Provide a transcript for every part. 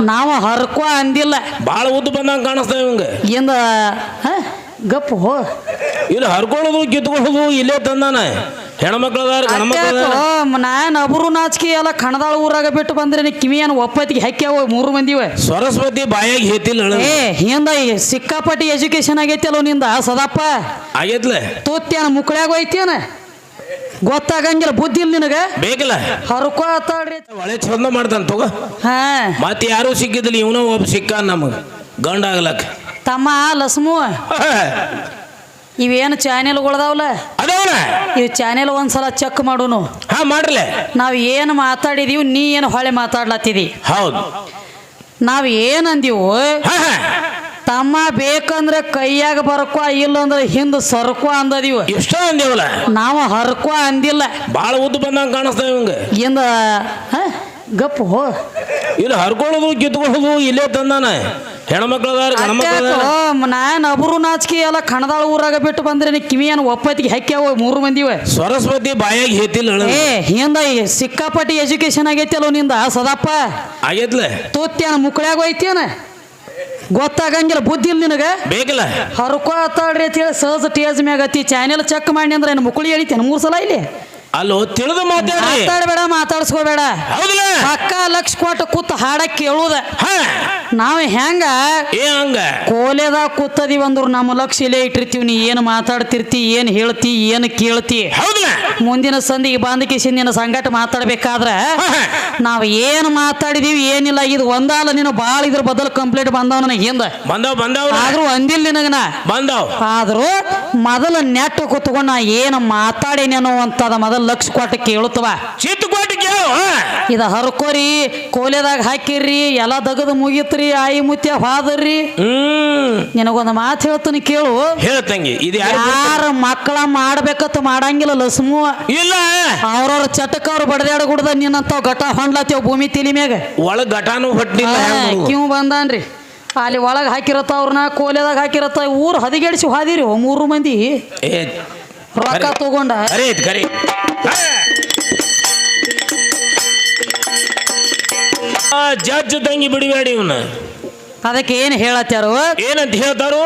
ನಾವು ಹರ್ಕೋ ಅಂದಿಲ್ಲ. ಬಾಳ ಉದ್ದ ಬಂದಂಗೆ ಕಾಣಿಸ್ತಾವ ಇವಂಗ. ಇಂದ? ಗಪ್ ಹೋ. ಇಲ್ಲಿ ಹರ್ಕೊಳ್ಳೋದು ಕಿತ್ಕೊಳ್ಳೋದು ಇಲ್ಲೇ ತಂದಾನ. ಹೆಣ್ಮಕ್ಳು ಅದಾರ ಗಣಮಕ್ಳು ಅದಾರ ಅದ್ಯಾಕೋ ಅಬ್ರು ನಾಚಿಕೆ ಎಲ್ಲ ಕಣದಾಳ ಊರಾಗ ಬಿಟ್ಟು ಬಂದ್ರೆ ಕಿವಿಯನ್ನು ಕಿವಿಯನ್ ಒಪ್ಪತ್ತಿಗೆ ಹಾಕ್ಯಾವ ಮೂರು ಮಂದಿವ. ಸರಸ್ವತಿ ಬಾಯಾಗ ಹೇತಿಲ್ಲ ಏ ಹಿಂದ ಸಿಕ್ಕಾಪಟ್ಟಿ ಎಜುಕೇಶನ್ ಆಗೈತಿಲ್ಲ ನಿಂದ ಸದಪ್ಪ. ಆಗೈತ್ಲೆ? ತೋತ್ಯಾನ ಮುಕ್ಕಳ್ಯಾಗ ಹೋಯ್ತೇನ. ಗೊತ್ತಾಗಂಗಿಲ್ಲ ಬುದ್ಧಿ ಇಲ್ಲ ನಿನಗ. ಬೇಕಲ್ಲ. ಹರ್ಕೋ ಆತಾಡ್ರಿ ಒಳ್ಳೆ ಚಂದ ಮಾಡ್ದಂತ ತಗೋ. ಹಾ. ಮತ್ತೆ ಯಾರು ಸಿಕ್ಕಿದಿಲ್ಲ ಇವನು ಒಬ್ಬ ಸಿಕ್ಕ ನಮಗ. ಗಂಡ ಆಗ್ಲಕ್ಕ. ತಮ್ಮ ಲಸ್ಮು. ಇವೇನು ಚಾನೆಲ್ಗಳದಾವಲ್ಲ ಅದವನ? ಇವ್ ಚಾನೆಲ್ ಒಂದ್ಸಲ ಚೆಕ್ ಮಾಡೋನು. ಹಾ ಮಾಡ್ರಲೆ. ನಾವ್ ಏನು ಮಾತಾಡಿದೀವಿ ನೀ ಏನು ಹೊಳೆ ಮಾತಾಡ್ಲತ್ತಿದಿ. ಹೌದು. ನಾವು ಏನಂದೀವು ತಮ್ಮ ಬೇಕಂದ್ರೆ ಕೈಯಾಗ ಬರ್ಕೋ ಇಲ್ಲಂದ್ರೆ ಹಿಂದ ಸರ್ಕೋ ಅಂದದಿವ. ಇಷ್ಟ ಅಂದೇವಲ್ಲ. ನಾವು ಹರ್ಕೋ ಅಂದಿಲ್ಲ. ಬಾಳ ಉದ್ದ ಬಂದಂಗ ಕಾಣಿಸ್ತಾವ ಇವಂಗ. ಇಂದ ಗಪ್ಪು ಗಪ್ ಹೋ. ಇಲ್ಲಿ ಹರ್ಕೊಳ್ಳೋದು ಕಿತ್ಕೊಳ್ಳೋದು ಇಲ್ಲೇ ತಂದಾನ. ಹೆಣ್ಮಕ್ಳದಾರ ನಾನು ಅಬ್ರು ನಾಚಿಕೆ ಎಲ್ಲ ಕಣದಾಳ ಊರಾಗ ಬಿಟ್ಟು ಬಂದ್ರೆ ಕಿವಿಯನ್ನು ಕಿವಿಯನ್ ಒಪ್ಪತ್ತಿಗೆ ಹಾಕ್ಯಾವ ಮೂರು ಮಂದಿವ. ಸರಸ್ವತಿ ಬಾಯಾಗ ಹೇತಿಲ್ಲ ಏ ಹಿಂದ ಸಿಕ್ಕಾಪಟ್ಟಿ ಎಜುಕೇಶನ್ ಆಗೈತಿಲ್ಲ ನಿಂದ ಸದಪ್ಪ. ಆಗೈತ್ಲೆ. ತೋತ್ಯಾನ ಮುಕ್ಕಳಾಗ ಹೋಯ್ತೇನ. ಗೊತ್ತಾಗಂಗಿಲ್ಲ ಬುದ್ಧಿ ಇಲ್ಲ ನಿನಗ. ಬೇಕಿಲ್ಲ. ಹರಕೋ ಆತಾಡ್ರಿ ಅಂತ ಹೇಳಿ ಸಹಜ ಟೇಜ್ ಮ್ಯಾಗತಿ ಚಾನೆಲ್ ಚೆಕ್ ಮಾಡಿ ಅಂದ್ರೆ ಏನು ಮುಕ್ಕಳಿ ಹೇಳಿತೇನೆ ಮೂರು ಸಲ ಇಲ್ಲಿ. ಅಲ್ಲೋ ತಿಳಿದು ಮಾತಾಡಿ ಮಾತಾಡಬೇಡ ಮಾತಾಡ್ಸ್ಕೋಬೇಡ. ಹೌದಲ್ಲ? ಪಕ್ಕ ಲಕ್ಷ ಕೊಟ್ಟು ಕೂತ್ ಹಾಡ ಕೇಳುದ. ನಾವು ಹೆಂಗ? ಏ ಹಂಗ? ಕೋಲೆದಾಗ ಕೂತದೀವಿ ಅಂದ್ರು ನಮ್ಮ ಲಕ್ಷ ಇಲ್ಲೇ ಇಟ್ಟಿರ್ತೀವಿ. ನೀ ಏನು ಮಾತಾಡ್ತಿರ್ತಿ ಏನು ಹೇಳ್ತಿ ಏನು ಕೇಳ್ತಿ? ಹೌದಲ್ಲ? ಮುಂದಿನ ಸಂದಿಗೆ ಬಾಂಧಕಿ ಸಿಂದಿನ ಸಂಘಟ ಮಾತಾಡ್ಬೇಕಾದ್ರ ನಾವು ಏನು ಮಾತಾಡಿದೀವಿ ಏನಿಲ್ಲ. ಇದು ಒಂದಾಲ ನೀನು ಭಾಳ ಇದ್ರ ಬದಲು ಕಂಪ್ಲೀಟ್ ಬಂದವ ನನಗೆ ಹಿಂದ. ಬಂದಾವ್ ಬಂದಾವ್ ಆದ್ರೂ ಅಂದಿಲ್ಲ ನಿನಗನ? ಬಂದಾವ್. ಆದ್ರೂ ಮೊದಲ ನೆಟ್ ಕುತ್ಕೊಂಡು ನಾ ಏನು ಮಾತಾಡೇನೇನೋ ಅಂತದ ಮೊದಲು ಲಕ್ಷ ಕೊಟ್ಟು ಕೇಳುತ್ತವ. ಚಿತ್ ಕೊಟ್ಟು ಕೇಳು. ಇದ ಹರ್ಕೋರಿ ಕೋಲೆದಾಗ ಹಾಕಿರ್ರಿ ಎಲ್ಲ ದಗದು ಮುಗಿತ್ರಿ ಆಯಿ ಮುತ್ಯ ಹಾದರ್ರಿ ಹ್ಮ್. ನಿನಗೊಂದು ಮಾತು ಹೇಳ್ತೀನಿ ಕೇಳು. ಹೇಳ್ತಂಗಿ ಇದು ಯಾರು ಯಾರ ಮಕ್ಕಳ ಮಾಡ್ಬೇಕತ್ ಮಾಡಂಗಿಲ್ಲ ಲಸ್ಮು. ಇಲ್ಲ. ಅವ್ರವ್ರ ಚಟಕ ಅವ್ರು ಬಡದಾಡ ಗುಡ್ದ ನಿನ್ನಂತ ಘಟ ಹೊಂಡ್ಲತ್ತೇವ್ ಭೂಮಿ ತಿಲಿ ಮ್ಯಾಗ. ಒಳ ಘಟಾನು ಹೊಟ್ಟಿಲ್ಲ ಕಿವ್ ಬಂದಾನ್ರಿ. ಅಲ್ಲಿ ಒಳಗೆ ಹಾಕಿರತ್ತ ಅವ್ರನ್ನ ಕೋಲೆದಾಗ ಹಾಕಿರತ್ತ ಊರು ಹದಿಗೆಡಿಸಿ ಹಾದಿರಿ ಮೂರು ಮಂದಿ. ಏ ರೊಕ್ಕ ತಗೊಂಡ. ಕರೆ ದಂಗಿ ಕರೆ. ಆ ಜಡ್ಜ್ ತಂಗಿ ಬಿಡಬೇಡಿ ಇವನ್ನ ಅದಕ್ಕೆ ಏನು ಹೇಳತ್ತಾರು ಏನಂತ ಹೇಳ್ತಾರು?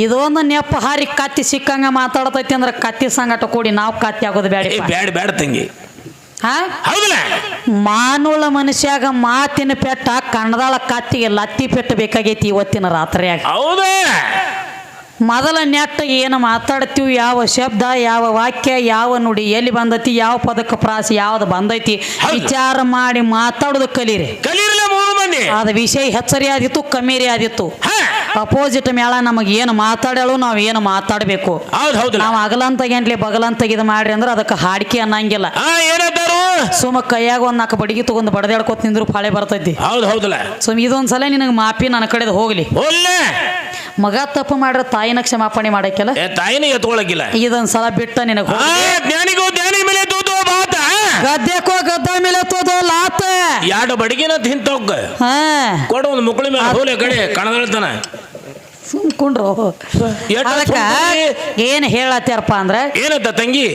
ಇದೊಂದು ನೆಪ್ಪ ಹಾರಿ ಕತ್ತಿ ಸಿಕ್ಕಂಗ ಮಾತಾಡ್ತೈತಿ ಅಂದ್ರೆ ಕತ್ತಿ ಸಂಗಟ ಕೂಡಿ ನಾವು ಕತ್ತಿ ಆಗೋದು ಏ ಬೇಡ ಬ್ಯಾಡ ಬ್ಯಾಡ ತಂಗಿ. ಹಾ? ಹೌದಲ್ಲ? ಮಾನುಳ ಮನುಷ್ಯಾಗ ಮಾತಿನ ಪೆಟ್ಟ ಕಣದಾಳ ಕತ್ತಿಗೆ ಲತ್ತಿ ಪೆಟ್ಟ ಬೇಕಾಗೈತಿ ಇವತ್ತಿನ ರಾತ್ರಿಯಾಗ. ಹೌದಾ. ಮೊದಲ ನೆಟ್ಟ ಏನು ಮಾತಾಡ್ತೀವಿ ಯಾವ ಶಬ್ದ ಯಾವ ವಾಕ್ಯ ಯಾವ ನುಡಿ ಎಲ್ಲಿ ಬಂದೈತಿ ಯಾವ ಪದಕ ಪ್ರಾಸ ಯಾವ್ದು ಬಂದೈತಿ ವಿಚಾರ ಮಾಡಿ ಮಾತಾಡೋದು ಕಲೀರಿ. ಅದ ವಿಷಯ ಹೆಚ್ಚರಿ ಆದಿತ್ತು ಕಮ್ಮಿರಿ ಆದಿತ್ತು. ಅಪೋಸಿಟ್ ಮೇಳ ನಮಗೆ ಏನು ಮಾತಾಡಲು ನಾವು ಏನು ಮಾತಾಡಬೇಕು. ನಾವು ಅಗಲಂತ ಗಂಟ್ಲಿ ಬಗಲಂತ ಇದು ಮಾಡ್ರಿ ಅಂದ್ರೆ ಅದಕ್ಕೆ ಹಾಡಿಕೆ ಅನ್ನಂಗಿಲ್ಲ. ಸುಮ್ಮ ಕೈಯಾಗ ಒಂದ್ ನಾಲ್ಕು ಬಡಿಗೆ ತಗೊಂಡು ಬಡದಾಡ್ಕೊತ ನಿಂದ್ರು ಪಾಳೆ ಬರ್ತೈತಿ. ಸುಮ್ ಇದೊಂದ್ಸಲ ನಿನಗೆ ಮಾಪಿ ನನ್ನ ಕಡೆದು ಹೋಗ್ಲಿ. ಮಗ ತಪ್ಪು ಮಾಡ್ರೆ ತಾಯಿನ ಕ್ಷಮಾಪಣೆ ಮಾಡಕ್ಕೆಲ್ಲ? ಏ ತಾಯಿನ ಎತ್ಕೊಳಕಿಲ್ಲ ಇದೊಂದ್ಸಲ ಬಿಟ್ಟ ನಿನಗೆ ಆ ಜ್ಞಾನಿಗೂ ಜ್ಞಾನಿ ಮೇಲೆ ತೂತು ಬಾತ ಗದ್ದೆಕೋ ಗದ್ದ ಮೇಲೆ ತೋದು ಲಾತ. ಎರಡು ಬಡಗಿನ ತಿಂತೋಗ ಹಾ. ಕೊಡ ಒಂದು ಮುಕ್ಕಳಿ ಮೇಲೆ ಹೋಲೆ ಕಡೆ ಕಣದಳ್ತಾನ. ಸುಮ್ಕೊಂಡ್ರು ಎಷ್ಟ್ ಅದಕ್ಕ ಸುಮ್ಕೊಂಡ್ರಿ? ಏನ್ ಹೇಳತ್ತಾರಪ್ಪ ಅಂದ್ರ ಏನಂತ ತಂಗಿ?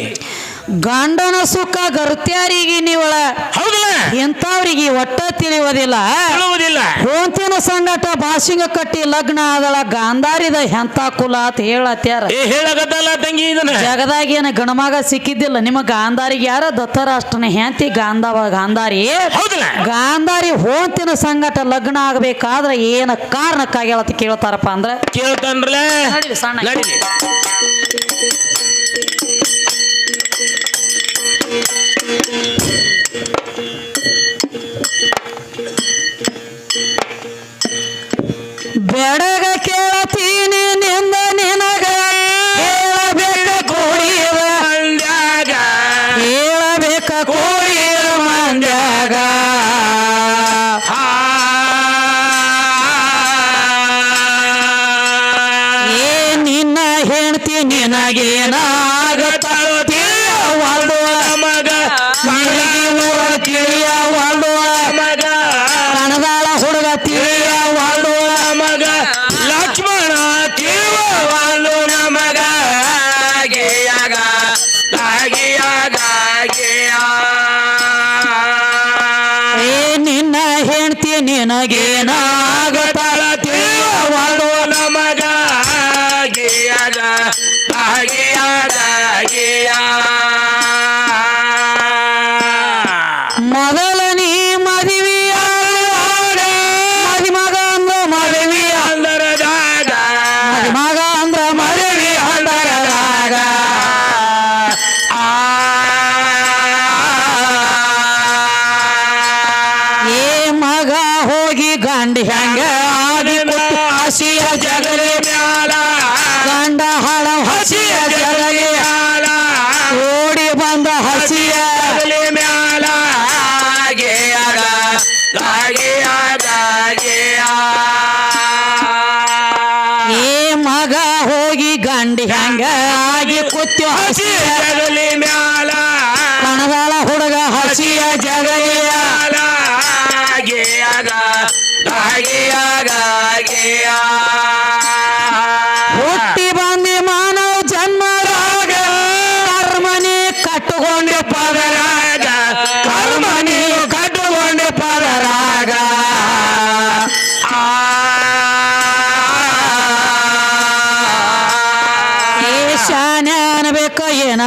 ಗಂಡನ ಸುಖ ಗರುತ್ಯಾರಿಗೆ ನೀವಳ ಹೌದಲ್ಲ ಇಂಥವ್ರಿಗೆ ಒಟ್ಟ ತಿಳಿಯೋದಿಲ್ಲ ಹೇಳುವುದಿಲ್ಲ ಹೋಂತಿನ ಸಂಗಟ ಭಾಷಿಂಗ ಕಟ್ಟಿ ಲಗ್ನ ಆದಳ ಗಾಂಧಾರಿದ ಎಂತ ಕುಲ ಅಂತ ಹೇಳತ್ಯಾರ. ಏ ಹೇಳಕತ್ತಲ್ಲ ತಂಗಿ ಇದನ್ನ. ಜಗದಾಗ ಏನ ಗಣಮಗ ಸಿಕ್ಕಿದ್ದಿಲ್ಲ. ನಿಮ್ಮ ಗಾಂಧಾರಿಗೆ ಯಾರ ದತ್ತರಾಷ್ಟ್ರನ ಹೆಂತಿ ಗಾಂಧವ ಗಾಂಧಾರಿ? ಹೌದಲ್ಲ? ಗಾಂಧಾರಿ ಹೋಂತಿನ ಸಂಗಟ ಲಗ್ನ ಆಗಬೇಕಾದ್ರೆ ಏನ ಕಾರಣಕ್ಕಾಗಿ ಅಂತ ಕೇಳ್ತಾರಪ್ಪ ಅಂದ್ರೆ? ಕೇಳ್ತಾನ್ರಲ್ಲ? ಸಣ್ಣ. ಬೆಡಗ ಮೊದಲ ನೀ ಮದುವೆಯಾಗ ಮದುಮಗ ಅಂದ್ರ ಮದುವೆಯ ಅಂದರದಾಗ ಮಗ ಅಂದ್ರ ಮದುವೆ ಅಂದರದಾಗ ಏ ಮಗ ಹೋಗಿ ಗಂಡ ಹೆಂಗ ಆಗಿ ಕೊಟ್ಟು ಹಸಿಯ ಜಗಲಿ ಮ್ಯಾಲ ಗಂಡ ಹಳ ಹಸಿಯ ಜಗಲಿ ಓಡಿ ಬಂದ ಹಸಿಯ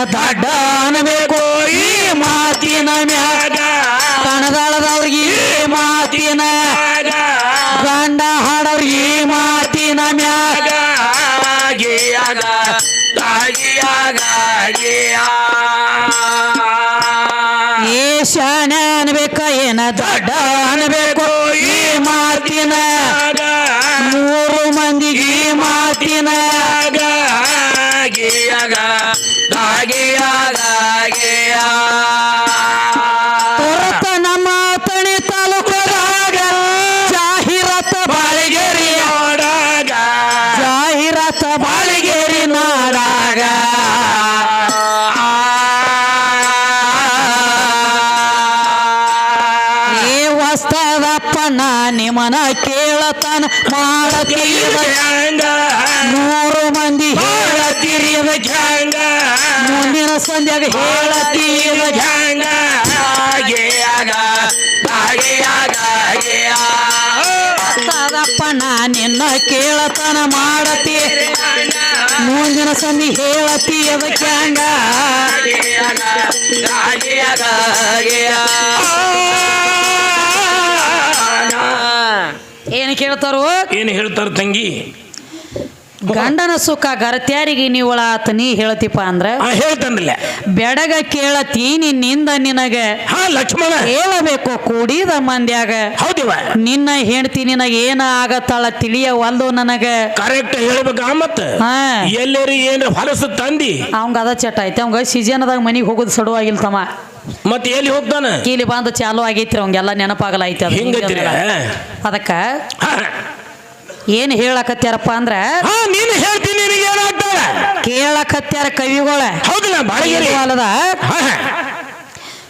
ದಡ್ಡ ಅನ್ಬೇಕು ಈ ಮಾತಿನ ಮ್ಯಾಗ ಕಣದಾಳದವ್ರಿಗೆ ಈ ಮಾತಿನ ಗಂಡ ಹಾಡವ್ರಿಗೆ ಈ ಮಾತಿನ ಮ್ಯಾಗ ಏ ಶಾನೆ ಅನ್ಬೇಕ, ಏನ ದಡ್ಡ ಬಾಳಿಗೇರಿ ನಾಡಾಗ. ಏ ವಸ್ತದಪ್ಪ ನಾ ನಿಮನ ಕೇಳತನ ಮಾಡತೀರ ನೂರು ಮಂದಿ ಹೇಳತೀರಿ ಮುಂದಿನ ಸಂಧ್ಯಾಗ ಹೇಳತೀರ ವಸ್ತದಪ್ಪ ನಾ ನಿನ್ನ ಕೇಳತನ ಮಾಡತಿ. ಮುಂದಿನ ಸಂದಿ ಹೇಳತಿ ಅದಕ್ಕೆ ಹಂಗ. ಏನು ಕೇಳ್ತಾರೋ? ಏನು ಹೇಳ್ತಾರ ತಂಗಿ? ಗಂಡನ ಸುಖ ಗರತ್ಯಾರಿಗೆ ನೀವಳಾತ ನೀ ಹೇಳ್ತಿಪ್ಪ ಅಂದ್ರೆ ಹೇಳ್ತಾನಲ್ಲ ಬೆಡಗ ಕೇಳತಿ ನಿನ್ನಿಂದ ನಿನಗ ಲಕ್ಷ್ಮಣ. ಹೇಳಬೇಕು ಕೂಡಿದ ಮಂದ್ಯಾಗ. ಹೌದಿವ ನಿನ್ನ ಹೆಂಡತಿ ನಿನಗೆ ಏನ ಆಗತ್ತಾಳ ತಿಳಿಯವಲ್ದು ನನಗೆ. ಕರೆಕ್ಟ್ ಹೇಳ್ಬೇಕ ಮತ್ತ? ಎಲ್ಲರಿ ಏನ್ ಹೊಲಸು ತಂದಿ? ಅವಂಗ ಅದ ಚಟ ಐತೆ ಅವಂಗ ಸೀಸನ್ದಾಗ ಮನಿಗೆ ಹೋಗೋದು ಸಡುವಾಗಿಲ್ಲ ತಮ್ಮ. ಮತ್ತೆ ಎಲ್ಲಿ ಹೋಗ್ತಾನ? ಇಲ್ಲಿ ಬಂದು ಚಾಲು ಆಗೈತ್ರಿ ಅವಂಗೆಲ್ಲ ನೆನಪಾಗಲ್ಲ ಹಿಂಗೈತಿರ? ಅದಕ್ಕ ಏನ್ ಹೇಳಕತ್ಯಾರಪ್ಪ ಅಂದ್ರ ಹಾ, ನೀನು ಹೇಳ್ತೀನಿ ನಿನಗೆ ಕೇಳಕತ್ಯಾರ ಕವಿಗಳ. ಹೌದಿಲ್ಲ ಬಾಳಗಿರಿ. ಹೊಲದ.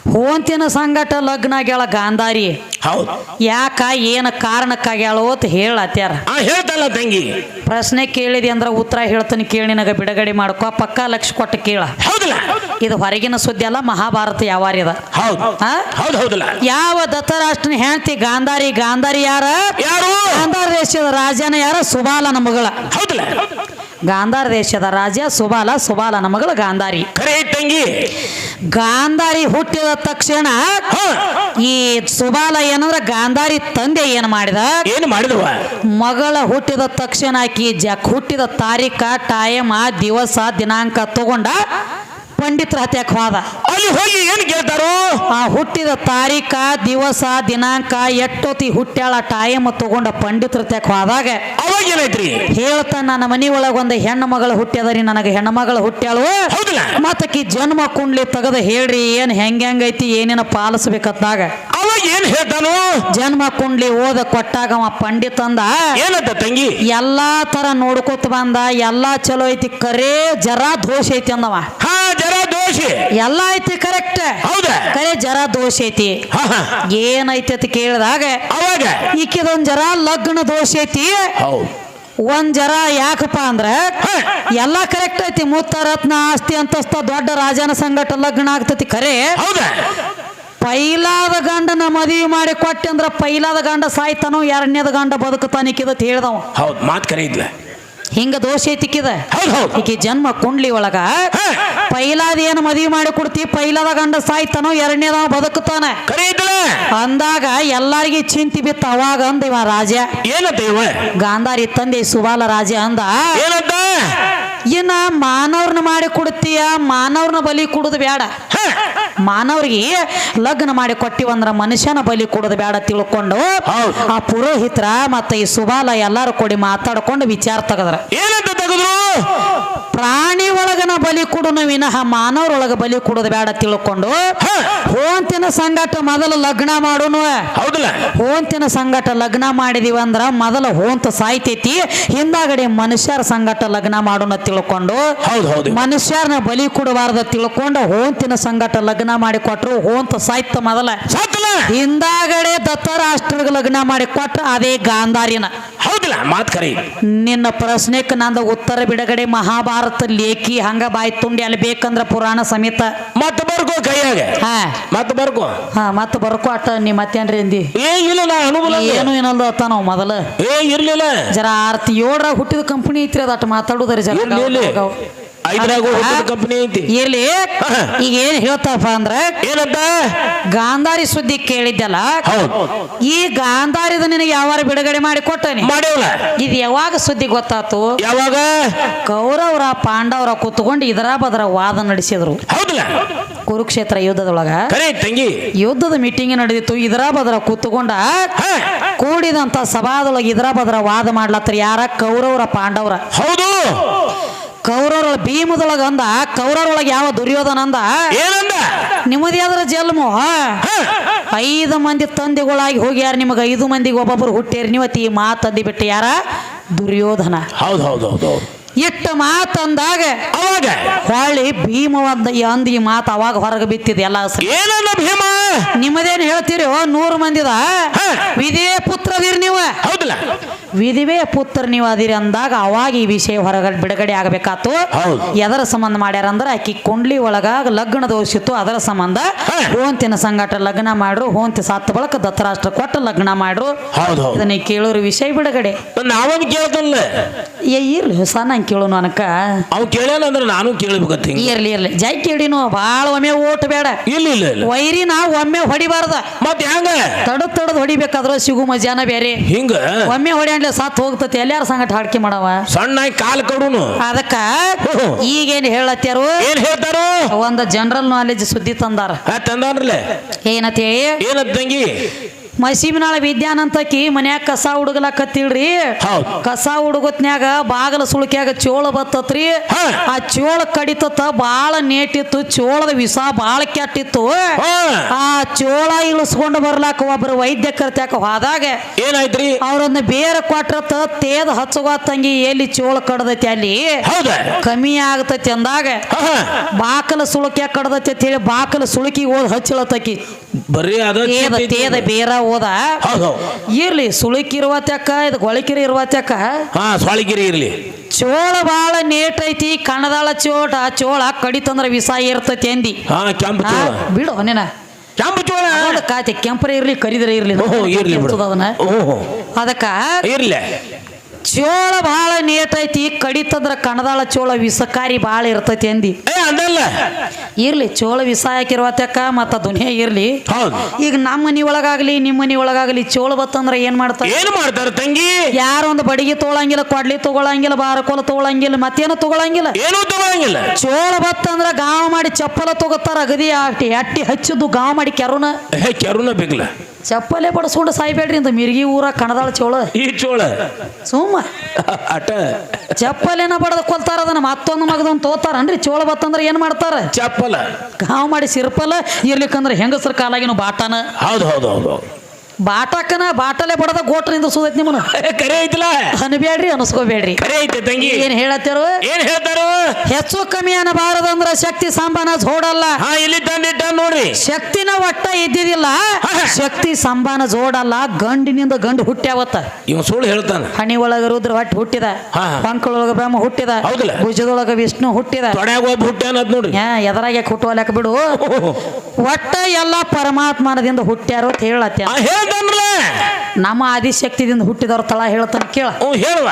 ಹೋಂತಿನ ಸಂಗಟ ಲಗ್ನ ಆಗ್ಯಾಳ ಗಾಂಧಾರಿ. ಹೌದು. ಯಾಕ ಏನ ಕಾರಣಕ್ಕಾಗ್ಯಾಳೋ ಅಂತ ಹೇಳತ್ಯಾರ. ಹೇಳ್ತಲ್ಲ ತಂಗಿ. ಪ್ರಶ್ನೆ ಕೇಳಿದೆ ಅಂದ್ರ ಉತ್ತರ ಹೇಳ್ತಾನೆ ಕೇಳಿ ನಿನಗ ಬಿಡುಗಡೆ ಮಾಡ್ಕೊ ಪಕ್ಕ ಲಕ್ಷ ಕೊಟ್ಟು ಕೇಳ. ಹೌದಿಲ್ಲ. ಇದು ಹೊರಗಿನ ಸುದ್ದಿ ಅಲ್ಲ ಮಹಾಭಾರತ ಯಾವಾರ್ಯದ ಹೌದು. ಹೌದಿಲ್ಲ. ಯಾವ ದತ್ತರಾಷ್ಟ್ರನ ಹೆಂಡತಿ ಗಾಂಧಾರಿ ಗಾಂಧಾರಿ ಯಾರ? ಗಾಂಧಾರ ದೇಶದ ರಾಜನ ಯಾರ? ಸುಬಾಲನ ಮಗಳ. ಹೌದಿಲ್ಲ. ಗಾಂಧಾರ ದೇಶದ ರಾಜ ಸುಬಾಲ ಸುಬಾಲನ ನಮಗಳ ಗಾಂಧಾರಿ. ತಂಗಿ. ಗಾಂಧಾರಿ ಹುಟ್ಟಿದ ತಕ್ಷಣ ಈ ಸುಬಾಲ ಏನಂದ್ರ ಗಾಂಧಾರಿ ತಂದೆ ಏನ್ ಮಾಡಿದ? ಏನು ಮಾಡಿದ ಮಗಳ ಹುಟ್ಟಿದ ತಕ್ಷಣ ಆಕಿ ಜಕ್ ಹುಟ್ಟಿದ ತಾರೀಖ ಟೈಮ ದಿವಸ ದಿನಾಂಕ ತಗೊಂಡ ಪಂಡಿತರ ಹತ್ಯಾಕ ಹೋದ? ಅಲ್ಲಿ ಹೋಗಿ ಏನ್ ಕೇಳ್ತಾರೋ? ಆ ಹುಟ್ಟಿದ ತಾರೀಕ ದಿವಸ ದಿನಾಂಕ ಎಟ್ಟೊತ್ತಿ ಹುಟ್ಟ್ಯಾಳ ಟೈಮ್ ತಗೊಂಡ ಪಂಡಿತರ ಹತ್ಯಾಕ್ ಹೋದಾಗ? ಅವಾಗ ಏನಾಯ್ತ್ರಿ? ಹೇಳ್ತ ನನ್ನ ಮನಿ ಒಳಗ ಒಂದು ಹೆಣ್ಣು ಮಗಳು ಹುಟ್ಟ್ಯದರಿ ನನಗೆ ಹೆಣ್ಣು ಮಗಳು ಹುಟ್ಟ್ಯಾಳು. ಹೌದಿಲ್ಲ? ಮತ್ತಕಿ ಜನ್ಮ ಕುಂಡ್ಲಿ ತೆಗೆದ ಹೇಳ್ರಿ ಏನ್ ಹೆಂಗ್ ಹೆಂಗೈತಿ ಏನೇನ ಪಾಲಿಸ್ಬೇಕತ್ತಾಗ ಅವಾಗ ಏನ್ ಹೇಳ್ತಾನು? ಜನ್ಮ ಕುಂಡ್ಲಿ ಓದ ಕೊಟ್ಟಾಗ ಅವ ಪಂಡಿತ ಅಂದ ಏನಂತ ತಂಗಿ? ಎಲ್ಲಾ ತರ ನೋಡ್ಕೊತ ಬಂದ ಎಲ್ಲಾ ಚಲೋ ಐತಿ ಕರೇ ಜರಾ ದೋಷ ಐತಿ ಅಂದವ. ದೋಷಿ ಎಲ್ಲ ಐತಿ ಕರೆಕ್ಟ್ ಹೌದಾ? ಕರೆ ಜರ ದೋಷ ಐತಿ. ಹಾ ಹಾ. ಏನೈತಿ ಅಂತ ಕೇಳಿದಾಗ ಅವಾಗ? ಈಕಿದೊಂದ್ ಜರ ಲಗ್ನ ದೋಷ ಐತಿ. ಹೌದು. ಒಂದ್ ಜರ ಯಾಕಪ್ಪ ಅಂದ್ರ ಹಾ. ಎಲ್ಲಾ ಕರೆಕ್ಟ್ ಐತಿ. ಮುತ್ತ ರತ್ನ ಆಸ್ತಿ ಅಂತಸ್ತ ದೊಡ್ಡ ರಾಜನ ಸಂಗಟ ಲಗ್ನ ಆಗ್ತತಿ ಖರೆ ಹೌದಾ? ಪೈಲಾದ ಗಂಡನ ಮದುವೆ ಮಾಡಿ ಕೊಟ್ಟೆ ಅಂದ್ರ ಪೈಲಾದ ಗಂಡ ಸಾಯ್ತಾನೋ ಎರಡನೇದ ಗಂಡ ಬದುಕುತ್ತಾನಿಕ್ಕಿದ ಹೇಳ್ದವ. ಹೌದು ಮಾತ್ ಕರೆ ಇದ್ಲ ಹಿಂಗ ದೋಷ ಐತಿಕ್ಕಿದ ಈಕಿ ಜನ್ಮ ಕುಂಡ್ಲಿ ಒಳಗ ಪೈಲಾದ ಏನ್ ಮದ್ವಿ ಮಾಡಿ ಕೊಡ್ತಿ? ಪೈಲಾದ ಗಂಡ ಸಾಯ್ತಾನೋ ಎರಡನೇದವ ಬದುಕುತ್ತಾನ? ಅಂದಾಗ ಎಲ್ಲಾರ್ಗೆ ಚಿಂತಿ ಬಿತ್ತ ಅವಾಗ ಅಂದ ಇವ ರಾಜ. ಗಾಂಧಾರಿ ತಂದೆ ಸುಬಾಲ ರಾಜ ಅಂದ. ಇನ್ನ ಮಾನವ್ರನ್ನ ಮಾಡಿ ಕೊಡ್ತೀಯ ಮಾನವ್ರನ್ನ ಬಲಿ ಕೊಡುದು ಬೇಡ ಮಾನವ್ರಿಗೆ ಲಗ್ನ ಮಾಡಿ ಕೊಟ್ಟಿವಂದ್ರ ಮನುಷ್ಯನ ಬಲಿ ಕೊಡೋದು ಬೇಡ ತಿಳ್ಕೊಂಡು ಆ ಪುರೋಹಿತ್ರ ಮತ್ತೆ ಈ ಸುಬಾಲ ಎಲ್ಲಾರು ಕೂಡಿ ಮಾತಾಡ್ಕೊಂಡು ವಿಚಾರ ತೆಗದ್ರ. ಏನಂತ ತೆಗೆದ್ರು? ಪ್ರಾಣಿ ಒಳಗನ ಬಲಿ ಕೊಡುನು ವಿನಃ ಮಾನವ್ರೊಳಗ ಬಲಿ ಕೊಡೋದು ಬೇಡ ತಿಳ್ಕೊಂಡು ಹೋಂತಿನ ಸಂಗಟ ಮೊದಲು ಲಗ್ನ ಮಾಡೋನು. ಹೋಂತಿನ ಸಂಗಟ ಲಗ್ನ ಮಾಡಿದೀವಿ ಮೊದಲು ಮೊದಲ ಹೋಂತ ಸಾಯ್ತೈತಿ. ಹಿಂದಾಗಡೆ ಮನುಷ್ಯರ ಸಂಗಟ ಲಗ್ನ ಮಾಡೋಣ ತಿಳ್ಕೊಂಡು ಹೌದು ಹೌದು. ಮನುಷ್ಯರನ್ನ ಬಲಿ ಕೊಡಬಾರ್ದ ತಿಳ್ಕೊಂಡು ಹೋಂತಿನ ಸಂಗಟ ಲಗ್ನ ಮಾಡಿ ಕೊಟ್ಟರು ಹೋಂತ ಸಾಹಿತ್ಯ ಮೊದಲ. ಹಿಂದಾಗಡೆ ದತ್ತರಾಷ್ಟ್ರ ಲಗ್ನ ಮಾಡಿ ಕೊಟ್ಟ ಅದೇ ಗಾಂಧಾರಿನ. ಹೌದಿಲ್ಲ ಮಾತ್ ಕರೆ. ನಿನ್ನ ಪ್ರಶ್ನೆಕ್ ನಂದ ಉತ್ತರ ಬಿಡುಗಡೆ ಮಹಾಭಾರತ ಲೇಖಿ ಹಂಗ ಬಾಯಿ ತುಂಡಿ ಅಲ್ಲಿ ಬೇಕಂದ್ರ ಪುರಾಣ ಸಮೇತ. ಮತ್ ಬರ್ಕೋ ಕೈಯಾಗ. ಹಾ. ಮತ್ತೆ ಬರ್ಕೋ ಹಾ ಮತ್ತೆ ಬರ್ಕೊ ಅಟ್ಟ ನೀ ಮತ್ತೇನ್ರಿ ಅಂದಿ? ಏ ಇಲ್ಲ ನಾ ಏನು ಏನಲ್ದ ಅತ್ತ ನಾವು ಮೊದಲ? ಏ ಇರ್ಲಿಲ್ಲ. ಜರ ಆರ್ತಿ ಏಳರ ಹುಟ್ಟಿದ ಕಂಪನಿ ಐತ್ರಿ ಅದ ಅಟ್ ಮಾತಾಡುದ್ರಿ ಜರ ಐದ್ರಾಗ ಕಂಪನಿ ಐತಿ. ಇರ್ಲಿ. ಈಗ ಏನ್ ಹೇಳ್ತಪ್ಪ ಅಂದ್ರ ಏನಂತ? ಗಾಂಧಾರಿ ಸುದ್ದಿ ಕೇಳಿದ್ದಲ್ಲ ಈ ಗಾಂಧಾರಿದ ನಿನಗೆ ಯಾವಾರ ಬಿಡುಗಡೆ ಮಾಡಿ ಕೊಟ್ಟನಿ? ಮಾಡೇವಲ್ಲ ಇದು ಯಾವಾಗ ಸುದ್ದಿ ಗೊತ್ತಾತು? ಯಾವಾಗ? ಕೌರವರ ಪಾಂಡವರ ಕೂತ್ಕೊಂಡು ಇದರ ಬದರ ವಾದ ನಡೆಸಿದ್ರು. ಹೌದಲ್ಲ? ಕುರುಕ್ಷೇತ್ರ ಯುದ್ಧದೊಳಗ. ತಂಗಿ. ಯುದ್ಧದ ಮೀಟಿಂಗ್ ನಡೆದಿತ್ತು. ಇದರ ಬದರ ಕೂತ್ಕೊಂಡ ಕೂಡಿದಂತ ಸಭಾದೊಳಗೆ ಇದರ ಬದರ ವಾದ ಮಾಡ್ಲತ್ತರ ಯಾರ? ಕೌರವರ ಪಾಂಡವರ. ಹೌದು. ಕೌರವರ ಭೀಮದೊಳಗ ಅಂದ ಕೌರರೊಳಗೆ ಯಾವ ದುರ್ಯೋಧನ ಅಂದ? ಏನಂದ? ನಿಮ್ಮದೇ ಆದ್ರ ಜನ್ಮ ಐದು ಮಂದಿ ತಂದೆಗಳಾಗಿ ಹೋಗ್ಯಾರ ನಿಮಗೆ ಐದು ಮಂದಿಗೆ ಒಬ್ಬೊಬ್ರು ಹುಟ್ಟ್ಯಾರ. ನೀವತ್ತಿ ಈ ಮಾತಂದಿ ಬಿಟ್ಟು ಯಾರ? ದುರ್ಯೋಧನ. ಹೌದು ಹೌದು ಹೌದು. ಇಟ್ಟ ಮಾತಂದಾಗ ಅವಾಗ? ಹೊಳ್ಳಿ ಭೀಮ ಅಂದ ಈ ಮಾತು ಅವಾಗ ಹೊರಗೆ ಬಿತ್ತಿದೆ ಎಲ್ಲ ಏನಲ್ಲ ಭೀಮ? ನಿಮ್ಮದೇನು ಹೇಳ್ತೀರಿ? ನೂರು ಮಂದಿದ? ವಿಧಿಯೇ ಪುತ್ರ ಪುತ್ರದಿರಿ ನೀವು? ಹೌದಲ್ಲ. ವಿಧಿವೇ ಪುತ್ರ ನೀವು ಅದಿರಿ ಅಂದಾಗ ಅವಾಗ ಈ ವಿಷಯ ಹೊರಗಡೆ ಬಿಡುಗಡೆ ಆಗಬೇಕಾತು. ಎದರ ಸಂಬಂಧ ಮಾಡ್ಯಾರ ಅಂದ್ರೆ ಆಕಿ ಕುಂಡ್ಲಿ ಒಳಗ ಲಗ್ನ ದೋಷಿತ್ತು ಅದರ ಸಂಬಂಧ. ಹೋಂತಿನ ಸಂಘಟ ಲಗ್ನ ಮಾಡ್ರು ಹೋಂತಿ ಸತ್ತ ಬಳಕ ದತ್ತರಾಷ್ಟ್ರ ಕೊಟ್ಟು ಲಗ್ನ ಮಾಡ್ರು. ಇದನ್ನ ಕೇಳೋರು ವಿಷಯ ಬಿಡುಗಡೆ. ನಾವೊಂದು ಕೇಳ್ತಲ್ಲ ಏ ಇರ್ಲಿ ಹೊಸ ನಂಗೆ ಕೇಳೋನು ಅನಕ ಅವ್ ಕೇಳ್ಯಾನ ಅಂದ್ರೆ ನಾನು ಕೇಳಬೇಕು ಹಿಂಗ. ಇರ್ಲಿ ಇರ್ಲಿ. ಜೈ ಕೇಳಿನು ಭಾಳ ಒಮ್ಮೆ ಓಟ್ ಬೇಡ. ಇಲ್ಲ ಇಲ್ಲ ವೈರಿ ನಾವು ಒಮ್ಮೆ ಹೊಡಿಬಾರ್ದ. ಮತ್ತೆ ಹೆಂಗ? ತಡ ತಡದ್ ಹೊಡಿಬೇಕಾದ್ರ ಸಿಗು ಮಜಾನ ಬೇರೆ ಹಿಂಗ? ಒಮ್ಮೆ ಹೊಡ್ಯಾಂಡ್ಲೆ ಸತ್ ಹೋಗ್ತತಿ ಎಲ್ಲಾರ ಸಂಗಟ ಹಾಡ್ಕೆ ಮಾಡವ? ಸಣ್ಣ ಕಾಲ್ ಕಡುನು. ಅದಕ್ಕ ಈಗ ಈಗೇನ್ ಹೇಳತ್ಯಾರು? ಏನ್ ಹೇಳ್ತಾರೋ? ಒಂದ್ ಜನರಲ್ ನಾಲೆಜ್ ಸುದ್ದಿ ತಂದಾರ. ತಂದಾರ್ಲೆ. ಏನಂತ ಹೇಳಿ? ಏನಂತ ತಂಗಿ? ಮಸೀಬಿನಾಳ ವಿದ್ಯಾನಂತಕಿ ಮನ್ಯಾಗ ಕಸ ಹುಡುಗಲಾಕತ್ತಿಳ್ರಿ. ಕಸ ಹುಡುಗತ್ನ್ಯಾಗ ಬಾಗಲ ಸುಳ್ಕ್ಯಾಗ ಚೋಳ ಬತ್ತತ್ರಿ. ಆ ಚೋಳ ಕಡಿತತ್ತ ಬಾಳ ನೇಟಿತ್ತು ಚೋಳದ ವಿಷ ಬಾಳ ಕೆಟ್ಟಿತ್ತು. ಆ ಚೋಳ ಇಳಿಸ್ಕೊಂಡು ಬರ್ಲಾಕ ಒಬ್ರು ವೈದ್ಯ ಕರ್ತ್ಯಾಕ ಹೋದಾಗ ಏನಾಯ್ತ್ರಿ? ಅವ್ರನ್ನ ಬೇರೆ ಕೊಟ್ರತ್ತ ತೇದ ಹಚ್ಚುವ ತಂಗಿ ಎಲ್ಲಿ ಚೋಳ ಕಡ್ದೈತಿ ಅಲ್ಲಿ? ಕಮ್ಮಿ ಆಗತೈತಿ ಅಂದಾಗ. ಬಾಕಲ ಸುಳಕ್ಯಾಗ ಕಡ್ದೈತಿ ಅಂತ ಹೇಳಿ ಬಾಕಲ ಸುಳಕಿ ಹೋದ್ ಹಚ್ಚಳತಕಿ ಬರೀ ಅದ ತೇದ ತೇದ ಬೇರ ಹೌದು. ಇರ್ಲಿ ಸುಳುಕಿರುವ ತೆಕ್ಕ ಇದು ಗೊಳಕಿರಿ ಇರುವ ತೆಕ್ಕ ಹಾ ಸ್ವಾಳಿಗಿರಿ ಇರ್ಲಿ. ಚೋಳ ಬಾಳ ನೇಟ್ ಐತಿ ಕಣದಾಳ ಚೋಟ ಚೋಳ ಕಡಿತಂದ್ರ ವಿಷ ಇರ್ತೈತಿ ಅಂದಿ. ಹಾ ಕೆಂಪು ಚೋಳ. ಬಿಡು ನೀನ ಕೆಂಪು ಚೋಳ. ಕಾತಿ ಕೆಂಪರ ಇರ್ಲಿ ಕರಿದ್ರೆ ಇರ್ಲಿ ಓಹೋ ಇರ್ಲಿ ಬಿಡು. ಅದನ್ನ ಓಹೋ. ಅದಕ್ಕ ಇರ್ಲಿ. ಚೋಳ ಬಾಳ ನೇತೈತಿ ಕಡಿತಂದ್ರ ಕಣದಾಳ ಚೋಳ ವಿಷಕಾರಿ ಬಾಳ ಇರ್ತೈತಿ ಅಂದಿ. ಏ ಅದಲ್ಲ. ಇರ್ಲಿ ಚೋಳ ವಿಷ ಹಾಕಿರುವತ್ತಕ್ಕ ಮತ್ತ ದುನಿಯಾ ಇರ್ಲಿ. ಹೌದು. ಈಗ ನಮ್ಮ ಮನಿ ಒಳಗಾಗ್ಲಿ ನಿಮ್ಮ ಮನಿ ಒಳಗಾಗ್ಲಿ ಚೋಳ ಬತ್ತಂದ್ರ ಏನ್ ಮಾಡ್ತಾರ? ಏನ್ ಮಾಡ್ತಾರ ತಂಗಿ? ಯಾರ ಒಂದು ಬಡಿಗೆ ತಗೊಳಂಗಿಲ್ಲ ಕೊಡ್ಲಿ ತಗೊಳಂಗಿಲ್ಲ ಬಾರಕೋಲ ತಗೊಳಂಗಿಲ್ಲ ಮತ್ತೇನು ತಗೊಳಂಗಿಲ್ಲ. ಏನೂ ತಗೊಳಂಗಿಲ್ಲ. ಚೋಳ ಬತ್ತಂದ್ರ ಗಾವ ಮಾಡಿ ಚಪ್ಪಲ ತಗೋತಾರ ಅಗದಿ ಅಟ್ಟಿ ಅಟ್ಟಿ ಹಚ್ಚಿದ್ದು ಗಾವ ಮಾಡಿ ಕೆರುನ. ಏ ಕೆರುನ ಬೇಕಲ್ಲ ಚಪ್ಪಲೆ ಬಡಸ್ಕೊಂಡು ಸಾಯ್ಬೇಡ್ರಿ ಅಂತ ಮಿರ್ಗಿ ಊರ ಕಣದಾಳ ಚೋಳ. ಈ ಚೋಳ. ಸುಮ್ಮ. ಅಟ. ಚಪ್ಪಲೇನ ಬಡದ ಕೊಲ್ತಾರ ಅದನ್ನ ಮತ್ತೊಂದು ಮಗದೊಂದು ತೋತಾರನ್ರಿ ಚೋಳ ಬತ್ತಂದ್ರೆ ಏನ್ ಮಾಡ್ತಾರ? ಚಪ್ಪಲ. ಕಾವ್ ಮಾಡಿ ಸಿರ್ಪಲ ಇರ್ಲಿಕ್ಕಂದ್ರೆ ಹೆಂಗಸರ ಕಾಲಾಗಿನ ಬಾಟಾನ. ಹೌದು ಹೌದು ಹೌದು ಹೌದು. ಬಾಟಕ್ಕನ ಬಾಟಲೆ ಬಡದ ಗೋಟ್ರಿಂದ ಸುದೈತಿ ನಿಮ್ಮನ್ನ. ಕರೆ ಐತಿಲ್ಲ? ಅನ್ಬೇಡ್ರಿ ಅನಸ್ಕೋಬೇಡ್ರಿ. ಕರೆ ಐತೆ ತಂಗಿ. ಏನ್ ಹೇಳತ್ತಾರು? ಏನ್ ಹೇಳ್ತಾರು? ಹೆಚ್ಚು ಕಮ್ಮಿ ಅನ್ನಬಾರದಂದ್ರ ಶಕ್ತಿ ಸಂಬಾನ ಜೋಡಲ್ಲ. ಹಾ ಇಲ್ಲಿ ತಂದಿಟ್ಟ ನೋಡ್ರಿ. ಶಕ್ತಿನ ಒಟ್ಟ ಇದ್ದಿದಿಲ್ಲ. ಶಕ್ತಿ ಸಂಬಾನ ಜೋಡಲ್ಲ ಗಂಡಿನಿಂದ ಗಂಡು ಹುಟ್ಟ್ಯಾವತ್ತ. ಇವ ಸುಳ್ಳು ಹೇಳ್ತಾನ. ಹಣಿ ಒಳಗ ರುದ್ರ ಹೊಟ್ಟೆ ಹುಟ್ಟಿದ. ಹಾ. ಪಂಕಳೊಳಗ ಬ್ರಹ್ಮ ಹುಟ್ಟಿದ? ಭುಜದೊಳಗ ವಿಷ್ಣು ಹುಟ್ಟಿದ. ತೊಡ್ಯಾಗ ಒಬ್ಬ ಹುಟ್ಟ್ಯಾನ ನೋಡ್ರಿ. ಯಾ ಎದರಾಗೆ ಬಿಡು? ಒಟ್ಟ ಎಲ್ಲ ಪರಮಾತ್ಮನದಿಂದ ಹುಟ್ಟ್ಯಾರೋ ಅಂತ ಹೇಳತ್ಯ. ನಮ್ಮ ಆದಿಶಕ್ತಿದಿಂದ ಹುಟ್ಟಿದವ್ರ ತಳ ಹೇಳ್ತಾನೆ ಕೇಳ. ಓ ಹೇಳುವ.